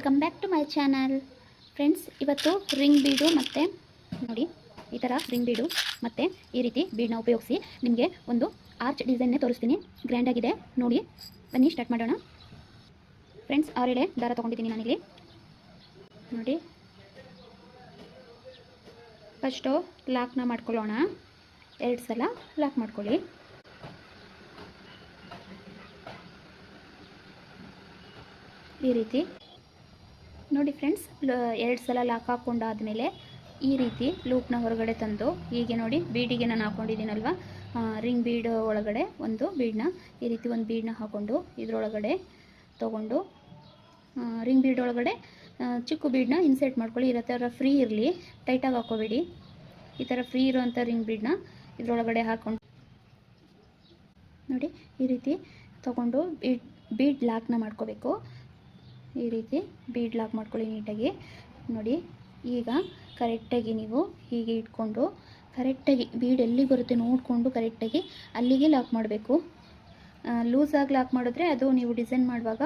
Welcome back to my channel friends ಇವತ್ತು ring bead ಮತ್ತು ನೋಡಿ, ಈ ಥರ ರಿಂಗ್ ಬೀಡು ಮತ್ತು ಈ ರೀತಿ ಬೀಡನ್ನ ಉಪಯೋಗಿಸಿ ನಿಮಗೆ ಒಂದು ಆರ್ಚ್ ಡಿಸೈನ್ನೇ ತೋರಿಸ್ತೀನಿ. ಗ್ರ್ಯಾಂಡಾಗಿದೆ ನೋಡಿ, ಬನ್ನಿ ಸ್ಟಾರ್ಟ್ ಮಾಡೋಣ. ಫ್ರೆಂಡ್ಸ್ ಆರೆಡೆ ದಾರ ತೊಗೊಂಡಿದ್ದೀನಿ ನಾನಿಲ್ಲಿ. ನೋಡಿ. ಫಸ್ಟು ಲಾಕ್ನ ಮಾಡ್ಕೊಳ್ಳೋಣ. ಎರಡು ಸಲ ಲಾಕ್ ಮಾಡ್ಕೊಳ್ಳಿ. ಈ ರೀತಿ. ನೋಡಿ ಫ್ರೆಂಡ್ಸ್ ಎರಡು ಸಲ ಲಾಕ್ ಹಾಕ್ಕೊಂಡಾದಮೇಲೆ ಈ ರೀತಿ ಲೂಪ್ನ ಹೊರಗಡೆ ತಂದು, ಹೀಗೆ ನೋಡಿ ಬೀಡಿಗೆ ನಾನು ಹಾಕ್ಕೊಂಡಿದ್ದೀನಲ್ವ ರಿಂಗ್ ಬೀಡ್ ಒಳಗಡೆ ಒಂದು ಬೀಡನ್ನ ಈ ರೀತಿ ಒಂದು ಬೀಡನ್ನ ಹಾಕ್ಕೊಂಡು ಇದರೊಳಗಡೆ ತೊಗೊಂಡು ರಿಂಗ್ ಬೀಡ್ ಒಳಗಡೆ ಚಿಕ್ಕ ಬೀಡನ್ನ ಇನ್ಸೆಟ್ ಮಾಡ್ಕೊಳ್ಳಿ. ಇರೋ ಥರ ಫ್ರೀ ಇರಲಿ, ಟೈಟಾಗಿ ಹಾಕೋಬೇಡಿ ಈ ಥರ ಫ್ರೀ ಇರೋವಂಥ ರಿಂಗ್ ಬೀಡನ್ನ ಇದರೊಳಗಡೆ ಹಾಕ್ಕೊಂಡು ನೋಡಿ ಈ ರೀತಿ ತೊಗೊಂಡು ಬೀಡ್ ಬೀಡ್ ಲಾಕ್ನ ಮಾಡ್ಕೋಬೇಕು. ಈ ರೀತಿ ಬೀಡ್ ಲಾಕ್ ಮಾಡ್ಕೊಳ್ಳಿ ನೀಟಾಗಿ. ನೋಡಿ, ಈಗ ಕರೆಕ್ಟಾಗಿ ನೀವು ಹೀಗೆ ಇಟ್ಕೊಂಡು ಕರೆಕ್ಟಾಗಿ ಬೀಡ್ ಎಲ್ಲಿ ಬರುತ್ತೆ ನೋಡಿಕೊಂಡು ಕರೆಕ್ಟಾಗಿ ಅಲ್ಲಿಗೆ ಲಾಕ್ ಮಾಡಬೇಕು. ಲೂಸಾಗಿ ಲಾಕ್ ಮಾಡಿದ್ರೆ ಅದು ನೀವು ಡಿಸೈನ್ ಮಾಡುವಾಗ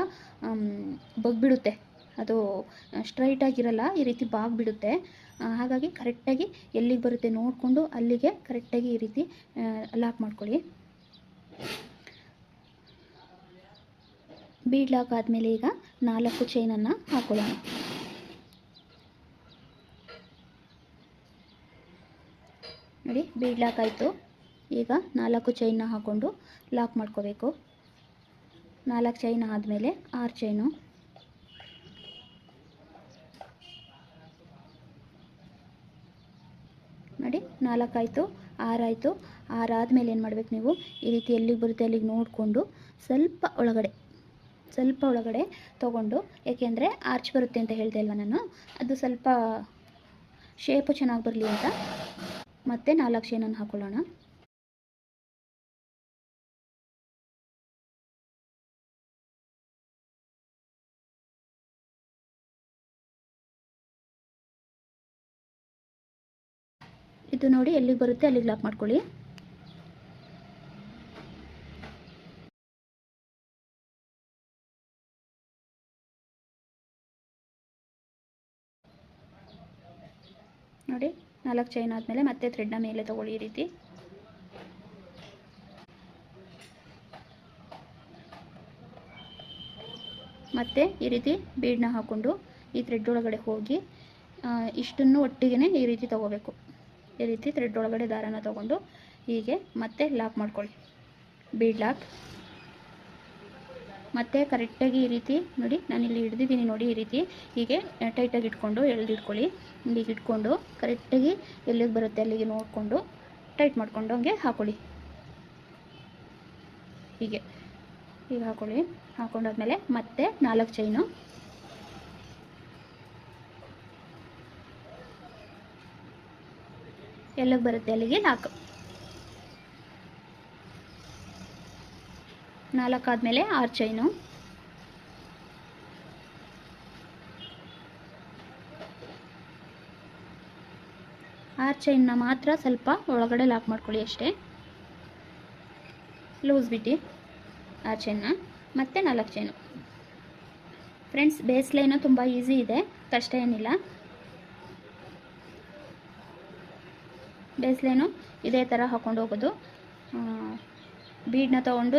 ಬಗ್ಬಿಡುತ್ತೆ. ಅದು ಸ್ಟ್ರೈಟಾಗಿರಲ್ಲ ಈ ರೀತಿ ಬಾಗ್ಬಿಡುತ್ತೆ. ಹಾಗಾಗಿ ಕರೆಕ್ಟಾಗಿ ಎಲ್ಲಿಗೆ ಬರುತ್ತೆ ನೋಡಿಕೊಂಡು ಅಲ್ಲಿಗೆ ಕರೆಕ್ಟಾಗಿ ಈ ರೀತಿ ಲಾಕ್ ಮಾಡ್ಕೊಳ್ಳಿ. ಬೀಡ್ ಲಾಕ್ ಆದಮೇಲೆ ಈಗ ನಾಲ್ಕು ಚೈನನ್ನು ಹಾಕೊಳ್ಳೋಣ. ನೋಡಿ, ಬೀಡ್ ಲಾಕ್ ಆಯಿತು. ಈಗ ನಾಲ್ಕು ಚೈನ್ನ ಹಾಕ್ಕೊಂಡು ಲಾಕ್ ಮಾಡ್ಕೋಬೇಕು. ನಾಲ್ಕು ಚೈನ್ ಆದಮೇಲೆ ಆರು ಚೈನು ನೋಡಿ ನಾಲ್ಕಾಯಿತು ಆರಾಯಿತು ಆರಾದಮೇಲೆ ಏನು ಮಾಡ್ಬೇಕು ನೀವು? ಈ ರೀತಿ ಎಲ್ಲಿಗೆ ಬರುತ್ತೆ ಅಲ್ಲಿಗೆ ನೋಡಿಕೊಂಡು ಸ್ವಲ್ಪ ಒಳಗಡೆ ಸ್ವಲ್ಪ ಒಳಗಡೆ ತೊಗೊಂಡು, ಏಕೆಂದರೆ ಆರ್ಚ್ ಬರುತ್ತೆ ಅಂತ ಹೇಳ್ದೆ ಅಲ್ವ ನಾನು? ಅದು ಸ್ವಲ್ಪ ಶೇಪು ಚೆನ್ನಾಗಿ ಬರಲಿ ಅಂತ. ಮತ್ತೆ ನಾಲ್ಕು ಶೇನನ್ನು ಹಾಕೊಳ್ಳೋಣ. ಇದು ನೋಡಿ ಎಲ್ಲಿಗೆ ಬರುತ್ತೆ, ಅಲ್ಲಿಗೆ ಲಾಕ್ ಮಾಡ್ಕೊಳ್ಳಿ. ನಾಲ್ಕು ಚೈನ್ ಆದಮೇಲೆ ಮತ್ತೆ ಥ್ರೆಡ್ನ ಮೇಲೆ ತಗೊಳ್ಳಿ ಈ ರೀತಿ. ಮತ್ತೆ ಈ ರೀತಿ ಬೀಡನ್ನ ಹಾಕ್ಕೊಂಡು ಈ ಥ್ರೆಡ್ ಒಳಗಡೆ ಹೋಗಿ ಇಷ್ಟನ್ನು ಒಟ್ಟಿಗೆ ಈ ರೀತಿ ತಗೋಬೇಕು. ಈ ರೀತಿ ಥ್ರೆಡ್ ಒಳಗಡೆ ದಾರನ ತಗೊಂಡು ಹೀಗೆ ಮತ್ತೆ ಲಾಕ್ ಮಾಡ್ಕೊಳ್ಳಿ. ಬೀಡ್ ಲಾಕ್ ಮತ್ತೆ ಕರೆಕ್ಟಾಗಿ ಈ ರೀತಿ ನೋಡಿ ನಾನಿಲ್ಲಿ ಹಿಡ್ದಿದ್ದೀನಿ ನೋಡಿ ಈ ರೀತಿ ಹೀಗೆ ಟೈಟಾಗಿ ಇಟ್ಕೊಂಡು ಎಳೆದಿಟ್ಕೊಳ್ಳಿ. ಹೀಗೆ ಇಟ್ಕೊಂಡು ಕರೆಕ್ಟಾಗಿ ಎಲ್ಲಿಗೆ ಬರುತ್ತೆ ಅಲ್ಲಿಗೆ ನೋಡಿಕೊಂಡು ಟೈಟ್ ಮಾಡ್ಕೊಂಡು ಹಂಗೆ ಹಾಕೊಳ್ಳಿ. ಹೀಗೆ. ಹೀಗೆ ಹಾಕೊಳ್ಳಿ. ಹಾಕೊಂಡಾದ್ಮೇಲೆ ಮತ್ತೆ ನಾಲ್ಕು ಚೈನು ಎಲ್ಲಿಗೆ ಬರುತ್ತೆ ಅಲ್ಲಿಗೆ? ನಾಲ್ಕು. ನಾಲ್ಕಾದ್ಮೇಲೆ ಆರು ಚೈನು ಆರು ಚೈನ್ನ ಮಾತ್ರ ಸ್ವಲ್ಪ ಒಳಗಡೆ ಲಾಕ್ ಮಾಡ್ಕೊಳ್ಳಿ ಅಷ್ಟೇ. ಲೂಸ್ ಬಿಟ್ಟು ಆರು ಚೈನ್ನ ಮತ್ತು ನಾಲ್ಕು ಚೈನು ಫ್ರೆಂಡ್ಸ್ ಬೇಸ್ ಲೈನು ತುಂಬ ಈಸಿ ಇದೆ. ಕಷ್ಟ ಏನಿಲ್ಲ. ಬೇಸ್ ಲೈನು ಇದೇ ಥರ ಹಾಕ್ಕೊಂಡು ಹೋಗೋದು. ಬೀಡನ್ನ ತೊಗೊಂಡು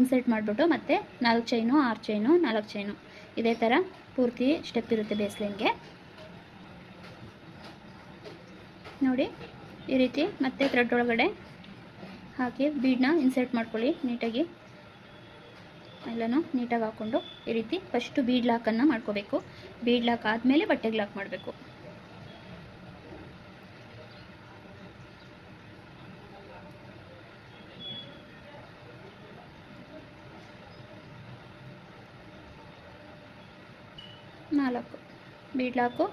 ಇನ್ಸರ್ಟ್ ಮಾಡಿಬಿಟ್ಟು ಮತ್ತೆ ನಾಲ್ಕು ಚೈನು ಆರು ಚೈನು ನಾಲ್ಕು ಚೈನು ಇದೇ ಥರ ಪೂರ್ತಿ ಸ್ಟೆಪ್ ಇರುತ್ತೆ ಬೇಸ್ ಲೈನ್ಗೆ ನೋಡಿ, ಈ ರೀತಿ ಮತ್ತೆ ಥ್ರೆಡ್ ಒಳಗಡೆ ಹಾಕಿ ಬೀಡನ್ನ ಇನ್ಸರ್ಟ್ ಮಾಡ್ಕೊಳ್ಳಿ ನೀಟಾಗಿ. ಎಲ್ಲನೂ ನೀಟಾಗಿ ಹಾಕ್ಕೊಂಡು ಈ ರೀತಿ ಫಸ್ಟು ಬೀಡ್ ಲಾಕನ್ನು ಮಾಡ್ಕೋಬೇಕು. ಬೀಡ್ ಲಾಕ್ ಆದಮೇಲೆ ಬಟ್ಟೆಗೆ ಲಾಕ್ ಮಾಡಬೇಕು. ನಾಲ್ಕು. ಬೀಡ್ ಲಾಕು,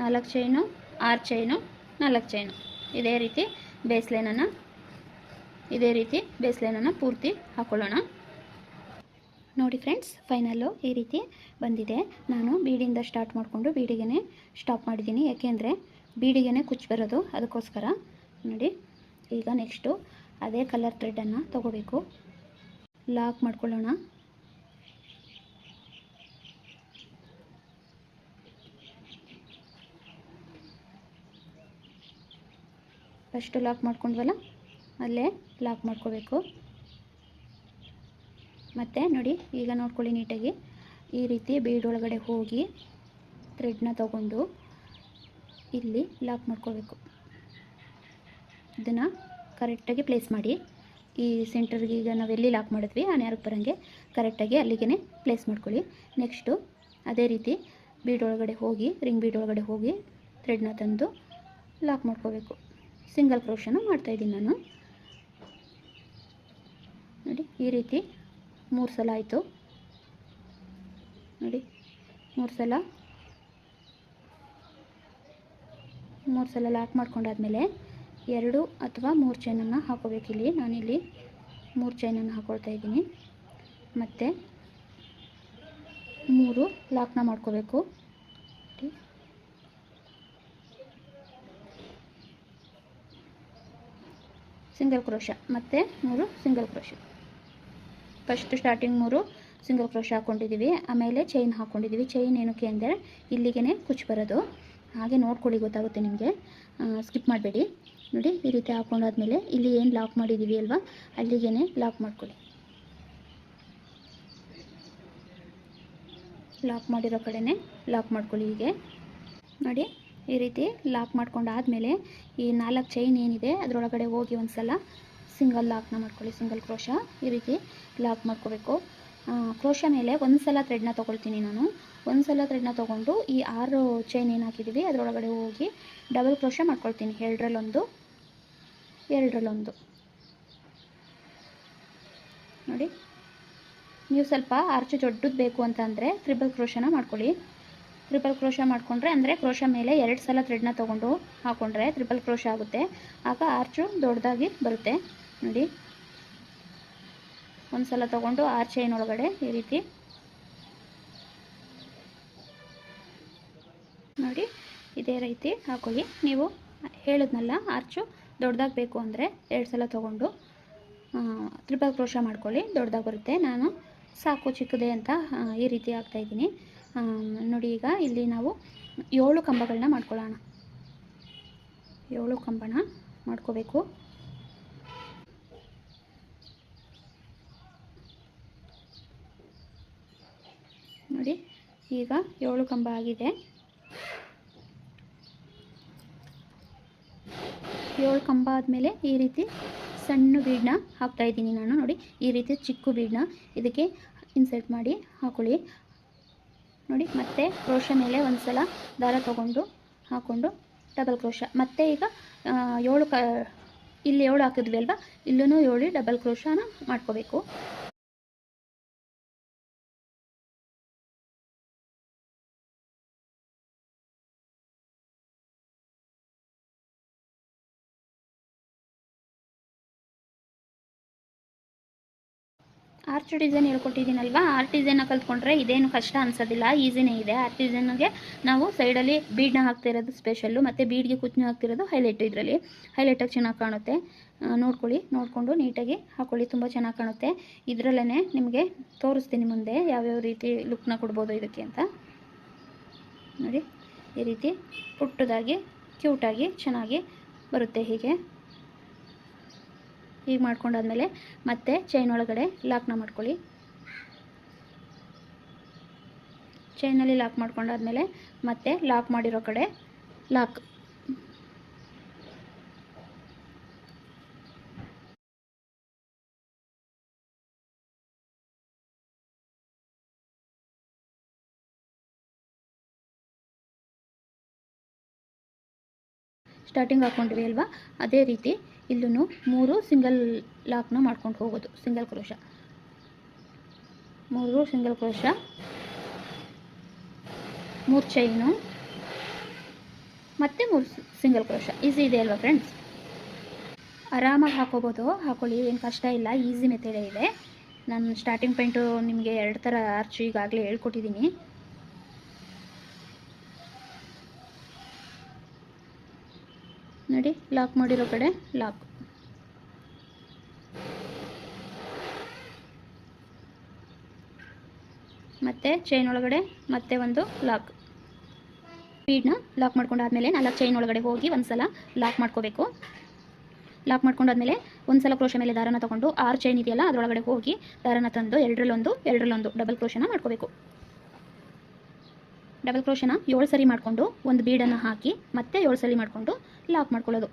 ನಾಲ್ಕು ಚೈನು, ಆರು ಚೈನು ನಾಲ್ಕು ಚೈನು ಇದೇ ರೀತಿ ಬೇಸ್ ಲೈನನ್ನು ಇದೇ ರೀತಿ ಬೇಸ್ಲೈನನ್ನು ಪೂರ್ತಿ ಹಾಕ್ಕೊಳ್ಳೋಣ ನೋಡಿ ಫ್ರೆಂಡ್ಸ್ ಫೈನಲ್ಲು ಈ ರೀತಿ ಬಂದಿದೆ. ನಾನು ಬೀಡಿಯಿಂದ ಸ್ಟಾರ್ಟ್ ಮಾಡಿಕೊಂಡು ಬೀಡಿಗೆ ಸ್ಟಾಪ್ ಮಾಡಿದ್ದೀನಿ. ಯಾಕೆಂದರೆ ಬೀಡಿಗೆ ಕುಚ್ಚು ಬರೋದು ಅದಕ್ಕೋಸ್ಕರ. ನೋಡಿ, ಈಗ ನೆಕ್ಸ್ಟು ಅದೇ ಕಲರ್ ಥ್ರೆಡ್ಡನ್ನು ತೊಗೋಬೇಕು. ಲಾಕ್ ಮಾಡ್ಕೊಳ್ಳೋಣ. ಫಸ್ಟು ಲಾಕ್ ಮಾಡ್ಕೊಂಡ್ವಲ್ಲ? ಅಲ್ಲೇ ಲಾಕ್ ಮಾಡ್ಕೋಬೇಕು. ಮತ್ತು ನೋಡಿ, ಈಗ ನೋಡ್ಕೊಳ್ಳಿ ನೀಟಾಗಿ. ಈ ರೀತಿ ಬೀಡ್ ಒಳಗಡೆ ಹೋಗಿ ಥ್ರೆಡ್ನ ತಗೊಂಡು ಇಲ್ಲಿ ಲಾಕ್ ಮಾಡ್ಕೋಬೇಕು. ಇದನ್ನು ಕರೆಕ್ಟಾಗಿ ಪ್ಲೇಸ್ ಮಾಡಿ. ಈ ಸೆಂಟರ್ಗೆ ಈಗ ನಾವು ಎಲ್ಲಿ ಲಾಕ್ ಮಾಡಿದ್ವಿ, ಆ ನೇರಕ್ಕೆ ಬರೋಂಗೆ ಕರೆಕ್ಟಾಗಿ ಅಲ್ಲಿಗೆ ಪ್ಲೇಸ್ ಮಾಡ್ಕೊಳ್ಳಿ. ನೆಕ್ಸ್ಟು ಅದೇ ರೀತಿ ಬೀಡ್ ಒಳಗಡೆ ಹೋಗಿ ರಿಂಗ್ ಬೀಡ್ ಒಳಗಡೆ ಹೋಗಿ ಥ್ರೆಡ್ನ ತಂದು ಲಾಕ್ ಮಾಡ್ಕೋಬೇಕು. ಸಿಂಗಲ್ ಕ್ರೋಶನ ಮಾಡ್ತಾಯಿದ್ದೀನಿ ನಾನು. ನೋಡಿ, ಈ ರೀತಿ ಮೂರು ಸಲ ಆಯಿತು. ನೋಡಿ, ಮೂರು ಸಲ. ಮೂರು ಸಲ ಲಾಕ್ ಮಾಡ್ಕೊಂಡಾದ್ಮೇಲೆ ಎರಡು ಅಥವಾ ಮೂರು ಚೈನನ್ನು ಹಾಕೋಬೇಕಿಲ್ಲಿ ನಾನಿಲ್ಲಿ ಮೂರು ಚೈನನ್ನು ಹಾಕೊಳ್ತಾ ಇದ್ದೀನಿ. ಮತ್ತು ಮೂರು ಲಾಕ್ನ ಮಾಡ್ಕೋಬೇಕು. Single crochet. ಮತ್ತು ಮೂರು ಸಿಂಗಲ್ ಕ್ರೋಶ. ಫಸ್ಟ್ ಸ್ಟಾರ್ಟಿಂಗ್ ಮೂರು ಸಿಂಗಲ್ ಕ್ರೋಶ ಹಾಕ್ಕೊಂಡಿದ್ದೀವಿ ಆಮೇಲೆ ಚೈನ್ ಹಾಕ್ಕೊಂಡಿದ್ದೀವಿ ಚೈನ್ ಏನಕ್ಕೆ ಅಂದರೆ ಇಲ್ಲಿಗೆ ಕುಚ್ಚು ಬರೋದು. ಹಾಗೆ ನೋಡ್ಕೊಳ್ಳಿ, ಗೊತ್ತಾಗುತ್ತೆ ನಿಮಗೆ. ಸ್ಕಿಪ್ ಮಾಡಬೇಡಿ. ನೋಡಿ, ಈ ರೀತಿ ಹಾಕ್ಕೊಂಡಾದ್ಮೇಲೆ ಇಲ್ಲಿ ಏನು ಲಾಕ್ ಮಾಡಿದ್ದೀವಿ ಅಲ್ವಾ? ಅಲ್ಲಿಗೆ ಲಾಕ್ ಮಾಡ್ಕೊಳ್ಳಿ. ಲಾಕ್ ಮಾಡಿರೋ ಕಡೆನೇ ಲಾಕ್ ಮಾಡ್ಕೊಳ್ಳಿ ಹೀಗೆ. ನೋಡಿ ಈ ರೀತಿ ಲಾಕ್ ಮಾಡ್ಕೊಂಡಾದ್ಮೇಲೆ ಈ ನಾಲ್ಕು ಚೈನ್ ಏನಿದೆ, ಅದರೊಳಗಡೆ ಹೋಗಿ ಒಂದು ಸಲ ಸಿಂಗಲ್ ಲಾಕ್ನ ಮಾಡ್ಕೊಳ್ಳಿ ಸಿಂಗಲ್ ಕ್ರೋಶ ಈ ರೀತಿ ಲಾಕ್ ಮಾಡ್ಕೋಬೇಕು. ಕ್ರೋಶ ಮೇಲೆ ಒಂದು ಸಲ ಥ್ರೆಡ್ನ ತೊಗೊಳ್ತೀನಿ ನಾನು. ಒಂದು ಸಲ ಥ್ರೆಡ್ನ ತೊಗೊಂಡು ಈ ಆರು ಚೈನ್ ಏನು ಹಾಕಿದ್ದೀವಿ ಅದರೊಳಗಡೆ ಹೋಗಿ ಡಬಲ್ ಕ್ರೋಶ ಮಾಡ್ಕೊಳ್ತೀನಿ. ಎರಡರಲ್ಲೊಂದು ಎರಡರಲ್ಲೊಂದು. ನೋಡಿ, ನೀವು ಸ್ವಲ್ಪ ಆರ್ಚು ದೊಡ್ಡದು ಬೇಕು ಅಂತ ಅಂದರೆ ತ್ರಿಬಲ್ ಕ್ರೋಶನ ಮಾಡ್ಕೊಳ್ಳಿ. ತ್ರಿಬಲ್ ಕ್ರೋಶ ಮಾಡಿಕೊಂಡ್ರೆ ಅಂದರೆ ಕ್ರೋಶ ಮೇಲೆ ಎರಡು ಸಲ ಥ್ರೆಡ್ನ ತೊಗೊಂಡು ಹಾಕ್ಕೊಂಡ್ರೆ ತ್ರಿಬಲ್ ಕ್ರೋಶ ಆಗುತ್ತೆ. ಆಗ ಆರ್ಚು ದೊಡ್ಡದಾಗಿ ಬರುತ್ತೆ. ನೋಡಿ. ಒಂದು ಸಲ ತೊಗೊಂಡು ಆರ್ ಚೈನ್ ಒಳಗಡೆ ಈ ರೀತಿ. ನೋಡಿ, ಇದೇ ರೀತಿ ಹಾಕೊಳ್ಳಿ. ನೀವು ಹೇಳಿದ್ನಲ್ಲ ಆರ್ಚು ದೊಡ್ಡದಾಗಿ ಬೇಕು ಅಂದರೆ ಎರಡು ಸಲ ತೊಗೊಂಡು ತ್ರಿಪಲ್ ಕ್ರೋಶ ಮಾಡ್ಕೊಳ್ಳಿ. ದೊಡ್ಡದಾಗಿ ಬರುತ್ತೆ. ನಾನು ಸಾಕು ಚಿಕ್ಕದೆ ಅಂತ ಈ ರೀತಿ ಹಾಕ್ತಾಯಿದ್ದೀನಿ ನೋಡಿ ಈಗ ಇಲ್ಲಿ ನಾವು ಏಳು ಕಂಬಗಳನ್ನ ಮಾಡ್ಕೊಳ್ಳೋಣ. ಏಳು ಕಂಬನ ಮಾಡ್ಕೋಬೇಕು. ನೋಡಿ, ಈಗ ಏಳು ಕಂಬ ಆಗಿದೆ. ಏಳು ಕಂಬ ಆದಮೇಲೆ ಈ ರೀತಿ ಸಣ್ಣ ಬೀಡನ್ನ ಹಾಕ್ತಾ ಇದ್ದೀನಿ ನಾನು. ನೋಡಿ, ಈ ರೀತಿ ಚಿಕ್ಕ ಬೀಡನ್ನ ಇದಕ್ಕೆ ಇನ್ಸರ್ಟ್ ಮಾಡಿ ಹಾಕೊಳ್ಳಿ. ನೋಡಿ, ಮತ್ತೆ ಕ್ರೋಶ ಮೇಲೆ ಒಂದು ಸಲ ದಾರ ತಗೊಂಡು ಹಾಕ್ಕೊಂಡು ಡಬಲ್ ಕ್ರೋಶ ಮತ್ತೆ ಈಗ ಏಳು ಕ, ಇಲ್ಲಿ ಏಳು ಹಾಕಿದ್ವಿ ಅಲ್ವಾ? ಇಲ್ಲೂ ಏಳು ಡಬಲ್ ಕ್ರೋಶನ ಮಾಡ್ಕೋಬೇಕು. ಆರ್ಚ್ ಡಿಸೈನ್ ಹೇಳ್ಕೊಟ್ಟಿದ್ದೀನಲ್ವಾ? ಆರ್ಟ್ ಡಿಸೈನ ಕಲ್ತ್ಕೊಂಡ್ರೆ ಇದೇನು ಕಷ್ಟ ಅನ್ಸೋದಿಲ್ಲ, ಈಸಿನೇ ಇದೆ. ಆರ್ಟ್ ಡಿಸೈನ್ಗೆ ನಾವು ಸೈಡಲ್ಲಿ ಬೀಡನ್ನ ಹಾಕ್ತಿರೋದು ಸ್ಪೆಷಲ್ಲು ಮತ್ತು ಬೀಡ್ಗೆ ಕುಚ್ಚು ಹಾಕ್ತಿರೋದು ಹೈಲೈಟ್ ಇದರಲ್ಲಿ. ಹೈಲೈಟಾಗಿ ಚೆನ್ನಾಗಿ ಕಾಣುತ್ತೆ. ನೋಡ್ಕೊಳ್ಳಿ, ನೋಡಿಕೊಂಡು ನೀಟಾಗಿ ಹಾಕ್ಕೊಳ್ಳಿ ತುಂಬ ಚೆನ್ನಾಗಿ ಕಾಣುತ್ತೆ. ಇದರಲ್ಲೇ ನಿಮಗೆ ತೋರಿಸ್ತೀನಿ ಮುಂದೆ ಯಾವ್ಯಾವ ರೀತಿ ಲುಕ್ನ ಕೊಡ್ಬೋದು ಇದಕ್ಕೆ ಅಂತ. ನೋಡಿ, ಈ ರೀತಿ ಪುಟ್ಟದಾಗಿ ಕ್ಯೂಟಾಗಿ ಚೆನ್ನಾಗಿ ಬರುತ್ತೆ ಹೀಗೆ. ಹೀಗೆ ಮಾಡ್ಕೊಂಡಾದ್ಮೇಲೆ ಮತ್ತೆ ಚೈನ್ ಒಳಗಡೆ ಲಾಕ್ನ ಮಾಡ್ಕೊಳ್ಳಿ. ಚೈನಲ್ಲಿ ಲಾಕ್ ಮಾಡ್ಕೊಂಡಾದ್ಮೇಲೆ ಮತ್ತೆ ಲಾಕ್ ಮಾಡಿರೋ ಕಡೆ ಲಾಕ್ ಸ್ಟಾರ್ಟಿಂಗ್ ಹಾಕ್ಕೊಂಡ್ವಿ ಅಲ್ವಾ? ಅದೇ ರೀತಿ ಇಲ್ಲೂ ಮೂರು ಸಿಂಗಲ್ ಲಾಕ್ನ ಮಾಡ್ಕೊಂಡು ಹೋಗೋದು, ಸಿಂಗಲ್ ಕ್ರೋಶ. ಮೂರು ಸಿಂಗಲ್ ಕ್ರೋಶ. ಮೂರು ಚೈನು. ಮತ್ತು ಮೂರು ಸಿಂಗಲ್ ಕ್ರೋಶ. ಈಸಿ ಇದೆ ಅಲ್ವಾ ಫ್ರೆಂಡ್ಸ್ ಆರಾಮಾಗಿ ಹಾಕೋಬೋದು. ಹಾಕೊಳ್ಳಿ, ಏನು ಕಷ್ಟ ಇಲ್ಲ, ಈಸಿ ಮೆಥಡೇ ಇದೆ. ನಾನು ಸ್ಟಾರ್ಟಿಂಗ್ ಪಾಯಿಂಟು ನಿಮಗೆ ಎರಡು ಥರ ಆರ್ಚು ಈಗಾಗಲೇ ಹೇಳ್ಕೊಟ್ಟಿದ್ದೀನಿ ನೋಡಿ ಲಾಕ್ ಮಾಡಿರೋ ಕಡೆ ಲಾಕ್ ಮತ್ತೆ ಚೈನ್ ಒಳಗಡೆ ಮತ್ತೆ ಒಂದು ಲಾಕ್ ಸ್ಪೀಡ್ನ ಲಾಕ್ ಮಾಡ್ಕೊಂಡಾದ್ಮೇಲೆ ನಾಲ್ಕು ಚೈನ್ ಒಳಗಡೆ ಹೋಗಿ ಒಂದ್ಸಲ ಲಾಕ್ ಮಾಡ್ಕೋಬೇಕು. ಲಾಕ್ ಮಾಡ್ಕೊಂಡಾದ್ಮೇಲೆ ಒಂದು ಸಲ ಕ್ರೋಶ ಮೇಲೆ ದಾರನ ತಗೊಂಡು ಆರು ಚೈನ್ ಇದೆಯಲ್ಲ, ಅದರೊಳಗಡೆ ಹೋಗಿ ದಾರನ ತಂದು ಎರಡರಲ್ಲೊಂದು ಎರಡರಲ್ಲೊಂದು ಡಬಲ್ ಕ್ರೋಶನ ಮಾಡ್ಕೋಬೇಕು. ಡಬಲ್ ಕ್ರೋಶನ ಏಳು ಸರಿ ಮಾಡಿಕೊಂಡು ಒಂದು ಬೀಡನ್ನು ಹಾಕಿ ಮತ್ತೆ ಏಳು ಸರಿ ಮಾಡಿಕೊಂಡು ಲಾಕ್ ಮಾಡ್ಕೊಳ್ಳೋದು.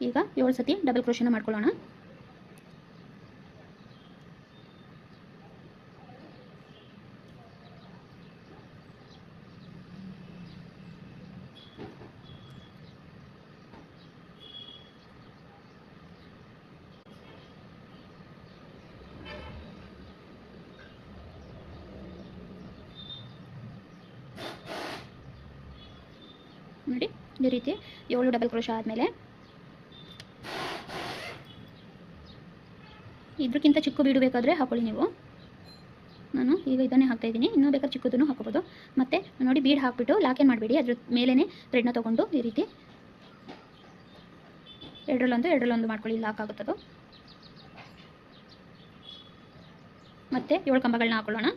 ಈಗ ಏಳು ಸತಿ ಡಬಲ್ ಕ್ರೋಶನ ಮಾಡ್ಕೊಳ್ಳೋಣ. ನೋಡಿ ಈ ರೀತಿ ಏಳು ಡಬಲ್ ಕ್ರೋಶ ಆದಮೇಲೆ ಇದಕ್ಕಿಂತ ಚಿಕ್ಕ ಬೀಡು ಬೇಕಾದರೆ ಹಾಕೊಳ್ಳಿ ನೀವು. ನಾನು ಈಗ ಇದನ್ನೇ ಹಾಕ್ತಾ ಇದ್ದೀನಿ. ಇನ್ನೂ ಬೇಕಾದ್ರೆ ಚಿಕ್ಕದನ್ನು ಹಾಕೋಬೋದು ಮತ್ತೆ ನೋಡಿ, ಬೀಡ್ ಹಾಕ್ಬಿಟ್ಟು ಲಾಕೇನ್ ಮಾಡಬೇಡಿ? ಅದ್ರ ಮೇಲೇ ಥ್ರೆಡ್ನ ತೊಗೊಂಡು ಈ ರೀತಿ ಎರಡರಲ್ಲೊಂದು ಎರಡರಲ್ಲೊಂದು ಮಾಡ್ಕೊಳ್ಳಿ, ಲಾಕ್ ಆಗುತ್ತದು. ಮತ್ತೆ ಏಳು ಕಂಬಗಳನ್ನ ಹಾಕೊಳ್ಳೋಣ.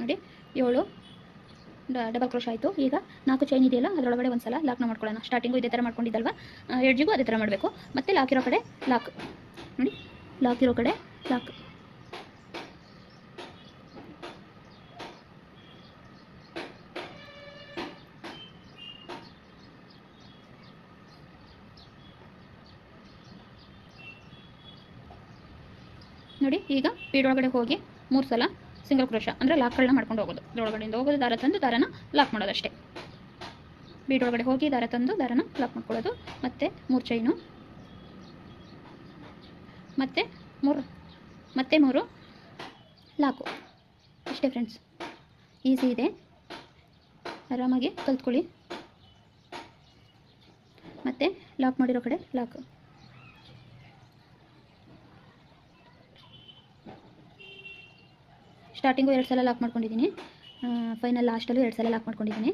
ನೋಡಿ, ಏಳು. ಡಬಲ್ ಕ್ರೋಶ್ ಆಯಿತು. ಈಗ ನಾಲ್ಕು ಚೈನ್ ಇದೆಯಲ್ಲ, ಅದರೊಳಗಡೆ ಒಂದು ಸಲ ಲಾಕ್ನ ಮಾಡ್ಕೊಳ್ಳೋಣ. ಸ್ಟಾರ್ಟಿಂಗು ಇದೇ ಥರ ಮಾಡ್ಕೊಂಡಿದ್ದಲ್ವ? ಎಡ್ಜಿಗೂ ಅದೇ ಥರ ಮಾಡಬೇಕು. ಮತ್ತೆ ಲಾಕ್ ಇರೋ ಕಡೆ ಲಾಕ್ ನೋಡಿ ಲಾಕ್ ಇರೋ ಕಡೆ ಲಾಕ್ ನೋಡಿ, ಈಗ ಪೀಡ್ ಒಳಗಡೆ ಹೋಗಿ ಮೂರು ಸಲ ಸಿಂಗಲ್ ಕ್ರೋಶ ಅಂದರೆ ಲಾಕ್ಗಳನ್ನ ಮಾಡ್ಕೊಂಡು ಹೋಗೋದು. ಇದ್ರೊಳಗಡೆಯಿಂದ ಹೋಗೋದು, ದಾರ ತಂದು ದಾರನ ಲಾಕ್ ಮಾಡೋದಷ್ಟೇ. ಬೀಡ್ ಒಳಗಡೆ ಹೋಗಿ ದಾರ ತಂದು ದಾರನ ಲಾಕ್ ಮಾಡ್ಕೊಳ್ಳೋದು. ಮತ್ತು ಮೂರು ಚೈನು ಮತ್ತು ಮೂರು, ಮತ್ತೆ ಮೂರು ಲಾಕು ಅಷ್ಟೇ ಫ್ರೆಂಡ್ಸ್ ಈಸಿ ಇದೆ. ಆರಾಮಾಗಿ ಕಲ್ತ್ಕೊಳ್ಳಿ. ಮತ್ತು ಲಾಕ್ ಮಾಡಿರೋ ಕಡೆ ಲಾಕ್ ಸ್ಟಾರ್ಟಿಂಗು ಎರಡು ಸಲ ಲಾಕ್ ಮಾಡ್ಕೊಂಡಿದ್ದೀನಿ ಫೈನಲ್ ಲಾಸ್ಟಲ್ಲೂ ಎರಡು ಸಲ ಲಾಕ್ ಮಾಡ್ಕೊಂಡಿದ್ದೀನಿ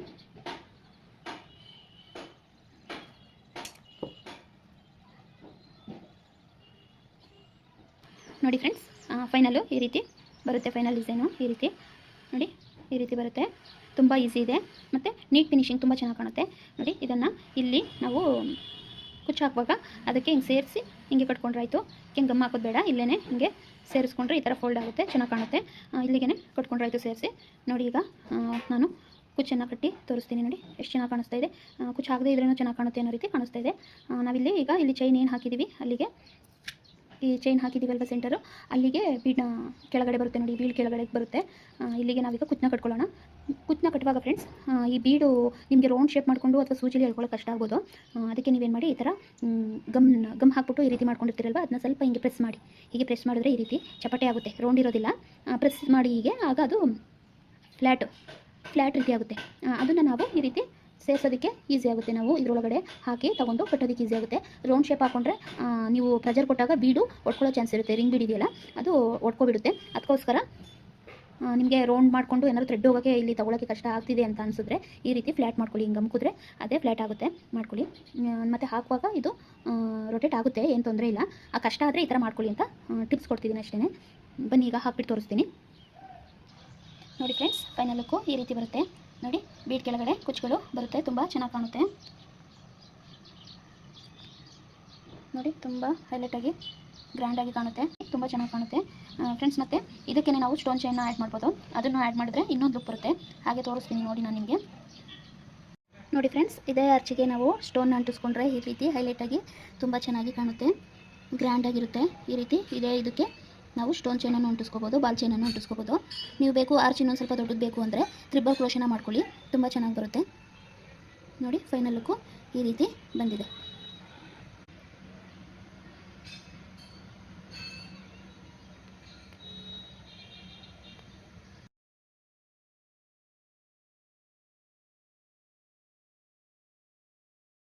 ನೋಡಿ ಫ್ರೆಂಡ್ಸ್ ಫೈನಲ್ಲು ಈ ರೀತಿ ಬರುತ್ತೆ ಫೈನಲ್ ಡಿಸೈನು ಈ ರೀತಿ. ನೋಡಿ, ಈ ರೀತಿ ಬರುತ್ತೆ. ತುಂಬ ಈಸಿ ಇದೆ. ಮತ್ತು ನೀಟ್ ಫಿನಿಶಿಂಗ್ ತುಂಬ ಚೆನ್ನಾಗಿ ಕಾಣುತ್ತೆ. ನೋಡಿ, ಇದನ್ನು ಇಲ್ಲಿ ನಾವು ಕುಚ್ಚು ಹಾಕುವಾಗ ಅದಕ್ಕೆ ಹಿಂಗೆ ಸೇರಿಸಿ ಹಿಂಗೆ ಕಟ್ಕೊಂಡ್ರಾಯ್ತು. ಹಿಂಗೆ ಗಮ್ಮ ಹಾಕೋದು ಬೇಡ ಇಲ್ಲೇ ಹಿಂಗೆ ಸೇರಿಸ್ಕೊಂಡ್ರೆ ಈ ಥರ ಫೋಲ್ಡ್ ಆಗುತ್ತೆ, ಚೆನ್ನಾಗಿ ಕಾಣುತ್ತೆ. ಇಲ್ಲಿಗೆ ಕಟ್ಕೊಂಡ್ರಾಯ್ತು ಸೇರಿಸಿ. ನೋಡಿ ಈಗ ನಾನು ಕುಚ್ಚನ್ನು ಕಟ್ಟಿ ತೋರಿಸ್ತೀನಿ ನೋಡಿ, ಎಷ್ಟು ಚೆನ್ನಾಗಿ ಕಾಣಿಸ್ತಾ ಇದೆ. ಕುಚ್ಚಾಗದೇ ಕುಚ್ಚು ಹಾಕದೇ ಚೆನ್ನಾಗಿ ಕಾಣುತ್ತೆ ಅನ್ನೋ ರೀತಿ ಕಾಣಿಸ್ತಾ ಇದೆ. ನಾವಿಲ್ಲಿ ಈಗ ಇಲ್ಲಿ ಚೈನ್ ಏನು ಹಾಕಿದ್ದೀವಿ ಅಲ್ಲಿಗೆ ಈ ಚೈನ್ ಹಾಕಿದ್ದೀವಲ್ವ ಸೆಂಟರು ಅಲ್ಲಿಗೆ ಬೀಡ್ನ ಕೆಳಗಡೆ ಬರುತ್ತೆ ನೋಡಿ ಬೀಳ್ ಕೆಳಗಡೆ ಬರುತ್ತೆ. ಇಲ್ಲಿಗೆ ನಾವೀಗ ಕುತ್ನ ಕಟ್ಕೊಳ್ಳೋಣ. ಕುತ್ನ ಕಟ್ಟುವಾಗ ಫ್ರೆಂಡ್ಸ್ ಈ ಬೀಡು ನಿಮಗೆ ರೌಂಡ್ ಶೇಪ್ ಮಾಡಿಕೊಂಡು ಅಥವಾ ಸೂಜಿಲಿ ಹೇಳ್ಕೊಳ್ಳೋಕೆ ಕಷ್ಟ ಆಗ್ಬೋದು. ಅದಕ್ಕೆ ನೀವೇನು ಮಾಡಿ ಈ ಥರ ಗಮ್ ಗಮ್ ಹಾಕ್ಬಿಟ್ಟು ಈ ರೀತಿ ಮಾಡ್ಕೊಂಡಿರ್ತೀರಲ್ವ? ಅದನ್ನ ಸ್ವಲ್ಪ ಹಿಂಗೆ ಪ್ರೆಸ್ ಮಾಡಿ. ಹೀಗೆ ಪ್ರೆಸ್ ಮಾಡಿದ್ರೆ ಈ ರೀತಿ ಚಪಟೆ ಆಗುತ್ತೆ ರೌಂಡ್ ಇರೋದಿಲ್ಲ. ಪ್ರೆಸ್ ಮಾಡಿ ಹೀಗೆ, ಆಗ ಅದು ಫ್ಲ್ಯಾಟ್ ಫ್ಲ್ಯಾಟ್ ರೀತಿ ಆಗುತ್ತೆ. ಅದನ್ನು ನಾವು ಈ ರೀತಿ ಸೇರಿಸೋದಕ್ಕೆ ಈಸಿ ಆಗುತ್ತೆ. ನಾವು ಇದರೊಳಗಡೆ ಹಾಕಿ ತಗೊಂಡು ಕಟ್ಟೋದಕ್ಕೆ ಈಸಿ ಆಗುತ್ತೆ. ರೌಂಡ್ ಶೇಪ್ ಹಾಕೊಂಡ್ರೆ ನೀವು ಪ್ರೆಜರ್ ಕೊಟ್ಟಾಗ ಬೀಡು ಒಡ್ಕೊಳ್ಳೋ ಚಾನ್ಸ್ ಇರುತ್ತೆ. ರಿಂಗ್ ಬೀಡ್ ಇದೆಯಲ್ಲ ಅದು ಒಡ್ಕೊಬಿಡುತ್ತೆ. ಅದಕ್ಕೋಸ್ಕರ ನಿಮಗೆ ರೌಂಡ್ ಮಾಡಿಕೊಂಡು ಏನಾದರೂ ಥ್ರೆಡ್ ಹೋಗೋಕ್ಕೆ ಇಲ್ಲಿ ತಗೊಳ್ಳೋಕ್ಕೆ ಕಷ್ಟ ಆಗ್ತಿದೆ ಅಂತ ಅನಿಸಿದ್ರೆ ಈ ರೀತಿ ಫ್ಲ್ಯಾಟ್ ಮಾಡ್ಕೊಳ್ಳಿ. ಹಿಂಗೆ ಅಮ್ಕಿದ್ರೆ ಅದೇ ಫ್ಲ್ಯಾಟ್ ಆಗುತ್ತೆ. ಮಾಡ್ಕೊಳ್ಳಿ. ಮತ್ತು ಹಾಕುವಾಗ ಇದು ರೊಟೇಟ್ ಆಗುತ್ತೆ. ಏನು ತೊಂದರೆ ಇಲ್ಲ. ಆ, ಕಷ್ಟ ಆದರೆ ಈ ಥರ ಮಾಡ್ಕೊಳ್ಳಿ ಅಂತ ಟಿಪ್ಸ್ ಕೊಡ್ತಿದ್ದೀನಿ ಅಷ್ಟೇ ಬನ್ನಿ, ಈಗ ಹಾಕ್ಬಿಟ್ಟು ತೋರಿಸ್ತೀನಿ. ನೋಡಿ ಫ್ರೆಂಡ್ಸ್ ಫೈನಲ್ ಈ ರೀತಿ ಬರುತ್ತೆ. ನೋಡಿ ಬೀಟ್ ಕೆಳಗಡೆ ಕುಚ್ಚುಗಳು ಬರುತ್ತೆ, ತುಂಬ ಚೆನ್ನಾಗಿ ಕಾಣುತ್ತೆ. ನೋಡಿ, ತುಂಬ ಹೈಲೈಟಾಗಿ ಗ್ರ್ಯಾಂಡಾಗಿ ಕಾಣುತ್ತೆ, ತುಂಬ ಚೆನ್ನಾಗಿ ಕಾಣುತ್ತೆ. ಫ್ರೆಂಡ್ಸ್ ಮತ್ತೆ ಇದಕ್ಕೆ ನಾವು ಸ್ಟೋನ್ ಚೈನ್ನ ಆ್ಯಡ್ ಮಾಡ್ಬೋದು. ಅದನ್ನು ಆ್ಯಡ್ ಮಾಡಿದ್ರೆ ಇನ್ನೊಂದು ಲುಕ್ ಬರುತ್ತೆ. ಹಾಗೆ ತೋರಿಸ್ತೀನಿ ನೋಡಿ ನಾನು ನಿಮಗೆ. ನೋಡಿ ಫ್ರೆಂಡ್ಸ್ ಇದೇ ಅರ್ಚಿಗೆ ನಾವು ಸ್ಟೋನ್ ಅಂಟಿಸ್ಕೊಂಡ್ರೆ ಈ ರೀತಿ ಹೈಲೈಟಾಗಿ ತುಂಬ ಚೆನ್ನಾಗಿ ಕಾಣುತ್ತೆ. ಗ್ರ್ಯಾಂಡಾಗಿರುತ್ತೆ ಈ ರೀತಿ. ಇದೇ ಇದಕ್ಕೆ ನಾವು ಸ್ಟೋನ್ ಚೈನನ್ನು ಅಂಟಿಸ್ಕೋಬೋದು ಬಾಲ್ ಚೈನನ್ನು ಅಂಟಿಸ್ಕೋಬೋದು ನೀವು ಬೇಕು ಆರು ಚೈನ್ ಸ್ವಲ್ಪ ದೊಡ್ಡದು ಬೇಕು ಅಂದರೆ ತ್ರಿಬಲ್ ಕ್ರೋಶನ ಮಾಡ್ಕೊಳ್ಳಿ, ತುಂಬ ಚೆನ್ನಾಗಿ ಬರುತ್ತೆ. ನೋಡಿ ಫೈನಲ್ ಲುಕ್ಕು ಈ ರೀತಿ ಬಂದಿದೆ.